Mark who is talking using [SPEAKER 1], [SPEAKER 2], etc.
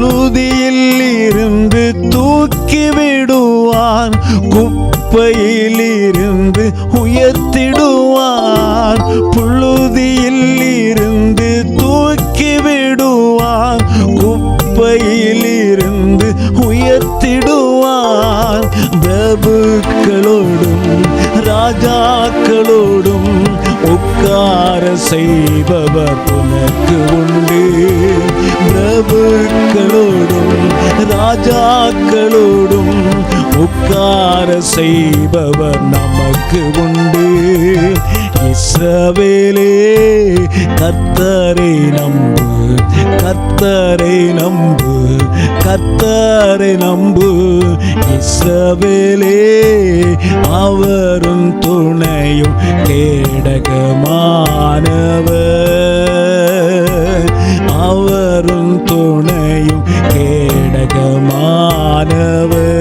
[SPEAKER 1] புழுதியில் இருந்து தூக்கி விடுவார் குப்பையில் இருந்து உயர்த்திடுவார் புழுதியில் இருந்து தூக்கி விடுவார் குப்பையில் இருந்து உயர்த்திடுவார். பிரபுக்களோடும் ராஜாக்களோடும் உட்கார செய்பவர் உனக்கு உண்டு. ராஜாக்களோடும் உட்கார செய்பவர் நமக்கு உண்டு. இஸ்ரவேலே கத்தரை நம்பு கத்தரை நம்பு கத்தரை நம்பு. இஸ்ரவேலே அவரும் துணையும் கேடகமானவர் ലോകമാനവർ